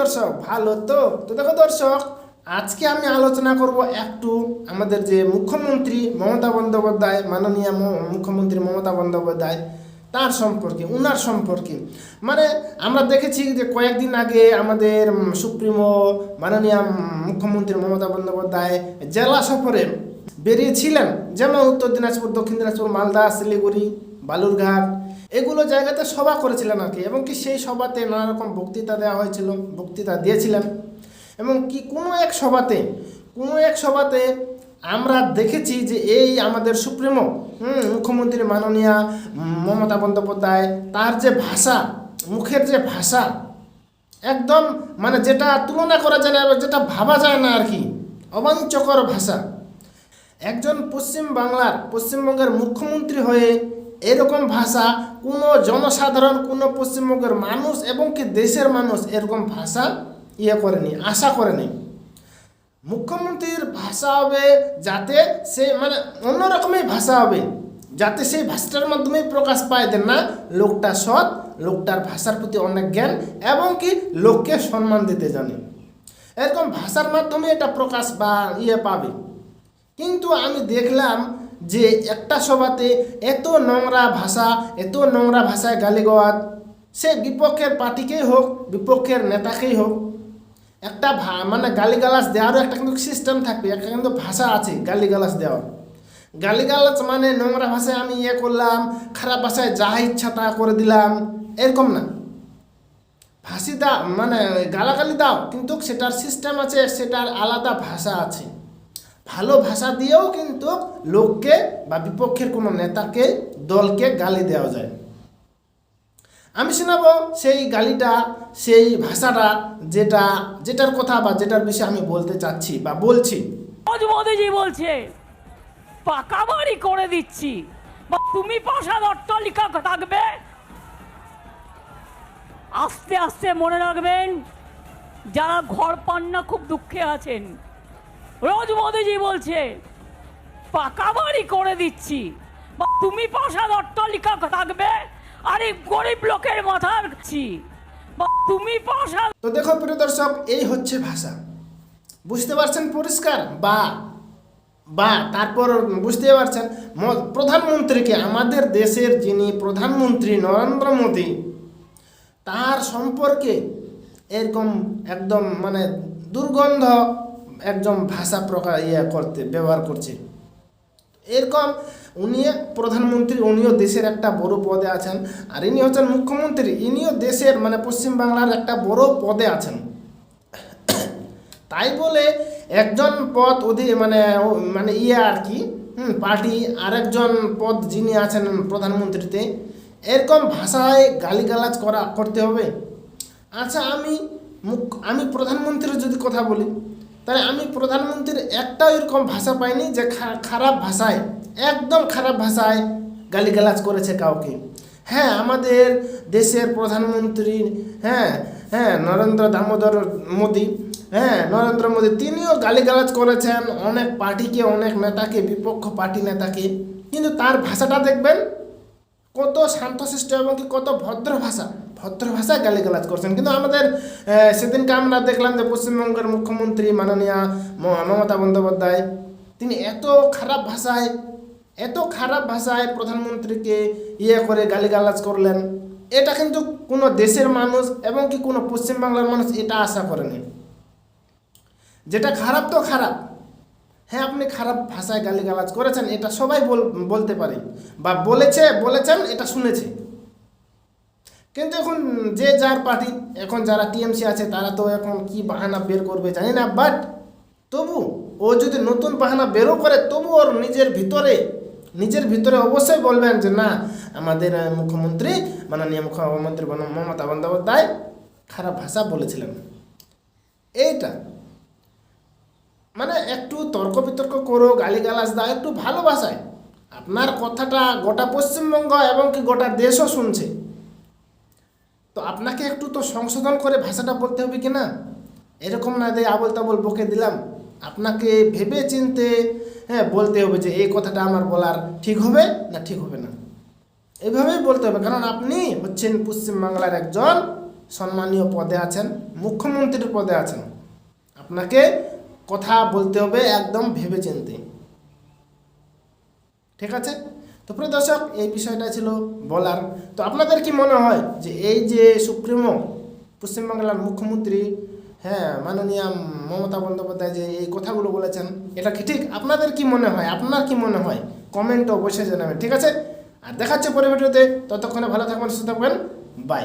দর্শক, ভালো তো? তো দেখো দর্শক, আজকে আমি আলোচনা করব একটু আমাদের যে মুখ্যমন্ত্রী মমতা বন্দ্যোপাধ্যায়, মাননীয় মুখ্যমন্ত্রী মমতা বন্দ্যোপাধ্যায়, তার সম্পর্কে, উনার সম্পর্কে। মানে আমরা দেখেছি যে কয়েকদিন আগে আমাদের সুপ্রিমো, মাননীয় মুখ্যমন্ত্রী মমতা বন্দ্যোপাধ্যায় জেলা সফরে বেরিয়েছিলেন। যেমন উত্তর দিনাজপুর, দক্ষিণ দিনাজপুর, মালদা, শিলিগুড়ি, বালুরঘাট এগুলো জায়গাতে সভা করেছিলেন আর কি, এবং কি সেই সভাতে নানা রকম বক্তৃতা দেওয়া হয়েছিল, বক্তৃতা দিয়েছিলেন। এবং কি কোনো এক সভাতে, কোনো এক সভাতে আমরা দেখেছি যে এই আমাদের সুপ্রিমো মুখ্যমন্ত্রী মাননীয়া মমতা বন্দ্যোপাধ্যায়, তার যে ভাষা, মুখের যে ভাষা, একদম মানে যেটা তুলনা করা যায় না যেটা ভাবা যায় না আর কি, অবাঞ্চকর ভাষা। একজন পশ্চিম বাংলার, পশ্চিমবঙ্গের মুখ্যমন্ত্রী হয়ে এরকম ভাষা কোনো জনসাধারণ, কোনো পশ্চিমবঙ্গের মানুষ এবং কি দেশের মানুষ এরকম ভাষা ইয়ে করেনি, আশা করেনি। মুখ্যমন্ত্রীর ভাষা হবে যাতে সে মানে অন্যরকমই ভাষা হবে, যাতে সেই ভাষাটার মাধ্যমে প্রকাশ পায় দেন না, লোকটা সৎ, লোকটার ভাষার প্রতি অনেক জ্ঞান এবং কি লোককে সম্মান দিতে জানে। এরকম ভাষার মাধ্যমে এটা প্রকাশ বা ইয়ে পাবে। কিন্তু আমি দেখলাম যে একটা সভাতে এত নোংরা ভাষা, এত নোংরা ভাষায় গালিগালাজ, সে বিপক্ষের পার্টিকেই হোক, বিপক্ষের নেতাকেই হোক, একটা ভা- মানে গালিগালাজ দেওয়ারও একটা কিন্তু সিস্টেম থাকবে, একটা কিন্তু ভাষা আছে গালিগালাজ দেওয়ার। গালিগালাজ মানে নোংরা ভাষায় আমি ইয়ে করলাম, খারাপ ভাষায় যা ইচ্ছা তা করে দিলাম, এরকম না। ভাষি দাও মানে গালাগালি দাও, কিন্তু সেটার সিস্টেম আছে, সেটার আলাদা ভাষা আছে। ভালো ভাষা দিয়েও কিন্তু লোককে বা বিপক্ষের কোনো নেতাকে, দলকে গালি দেওয়া যায়। আমি শোনাবো সেই গালিটা, সেই ভাষাটা যেটা, যেটার কথা বা যেটার বিষয়ে আমি বলতে চাচ্ছি বা বলছি। মোদিজি বলছে পাকা বাড়ি করে দিচ্ছি, বা তুমি পাশার অট্টালিকা থাকবে। আস্তে আস্তে মনে রাখবেন, যারা ঘর পান না, খুব দুঃখে আছেন। রোজ মোদিজি বলছে পাকা বাড়ি করে দিচ্ছি। তুমি পাশার অট্টালিকা থাকবে, আর এই গরিব লোকের মাথার ছি বা তুমি পাশার তো দেখো প্রিয় দর্শক, এই হচ্ছে ভাষা। বুঝতে পারছেন পরিষ্কার? বা বা, তারপর বুঝতে পারছেন প্রধানমন্ত্রীকে আমাদের দেশের যিনি প্রধানমন্ত্রী নরেন্দ্র মোদী, তার সম্পর্কে এরকম একদম মানে দুর্গন্ধ একদম ভাষা প্রকার ইয়ে করতে, ব্যবহার করছে। এরকম উনি প্রধানমন্ত্রী, উনিও দেশের একটা বড় পদে আছেন, আর ইনি হচ্ছেন মুখ্যমন্ত্রী। ইনিও দেশের মানে পশ্চিমবাংলার একটা বড় পদে আছেন। তাই বলে একজন পদ অধি মানে মানে ইয়ে আর কি, হুম, পার্টি, আরেকজন পদ যিনি আছেন প্রধানমন্ত্রীতে, এরকম ভাষায় গালিগালাজ করা, করতে হবে। আচ্ছা আমি মুখ, আমি প্রধানমন্ত্রীর যদি কথা বলি তাহলে আমি প্রধানমন্ত্রীর একটাও এরকম ভাষা পাইনি যে খারাপ ভাষায়, একদম খারাপ ভাষায় গালিগালাজ করেছে কাউকে। হ্যাঁ আমাদের দেশের প্রধানমন্ত্রী হ্যাঁ হ্যাঁ নরেন্দ্র দামোদর মোদী হ্যাঁ নরেন্দ্র মোদী, তিনিও গালিগালাজ করেছেন অনেক পার্টিকে, অনেক নেতাকে, বিপক্ষ পার্টি নেতাকে। কিন্তু তার ভাষাটা দেখবেন কত শান্তশিষ্ট এবং কি কত ভদ্র ভাষা। ভদ্র ভাষায় গালিগালাজ করছেন। কিন্তু আমাদের সেদিনকে আমরা দেখলাম যে পশ্চিমবঙ্গের মুখ্যমন্ত্রী মাননীয় মমতা বন্দ্যোপাধ্যায়, তিনি এত খারাপ ভাষায়, এত খারাপ ভাষায় প্রধানমন্ত্রীকে ইয়ে করে গালিগালাজ করলেন। এটা কিন্তু কোনো দেশের মানুষ এবং কি কোনো পশ্চিমবাংলার মানুষ এটা আশা করেনি। যেটা খারাপ তো খারাপ। হ্যাঁ আপনি খারাপ ভাষায় গালিগালাজ করেছেন, এটা সবাই বল- বলতে পারে। বা বলেছে, বলেছেন, এটা শুনেছে। কিন্তু এখন যে যার পার্টি, এখন যারা টিএমসি আছে, তারা তো এখন কি বাহানা বের করবে জানি না বাট তবু ও যদি নতুন বাহানা বেরো করে, তবু ওর নিজের ভিতরে নিজের ভিতরে অবশ্যই বলবেন যে না, আমাদের মুখ্যমন্ত্রী, মাননীয় মুখ্যমন্ত্রী মমতা বন্দ্যোপাধ্যায় খারাপ ভাষা বলেছিলেন। এইটা। মানে একটু তর্ক বিতর্ক করো গালিগালাজ দাও, একটু ভালোবাসায়। আপনার কথাটা গোটা পশ্চিমবঙ্গ এবং কি গোটা দেশও শুনছে। তো আপনাকে একটু তো সংশোধন করে ভাষাটা বলতে হবে কি না? এরকম না দিয়ে আবল তাবল বকে দিলাম। আপনাকে ভেবে চিনতে হ্যাঁ বলতে হবে যে এই কথাটা আমার বলার ঠিক হবে না ঠিক হবে না। এভাবেই বলতে হবে। কারণ আপনি হচ্ছেন পশ্চিমবাংলার একজন সম্মানীয় পদে আছেন, মুখ্যমন্ত্রীর পদে আছেন। আপনাকে কথা বলতে হবে একদম ভেবে চিনতে ঠিক আছে? তো প্রিয় দর্শক, এই বিষয়টা ছিল বলার। তো আপনাদের কি মনে হয় যে এই যে সুপ্রিমো, পশ্চিমবাংলার মুখ্যমন্ত্রী হ্যাঁ মাননীয় মমতা বন্দ্যোপাধ্যায় যে এই কথাগুলো বলেছেন, এটা কি ঠিক? আপনাদের কি মনে হয়? আপনার কি মনে হয়? কমেন্ট অবশ্যই জানাবেন, ঠিক আছে? আর দেখাচ্ছে পরে ভিডিওতে। ততক্ষণে ভালো থাকবেন, সুস্থ থাকবেন। বাই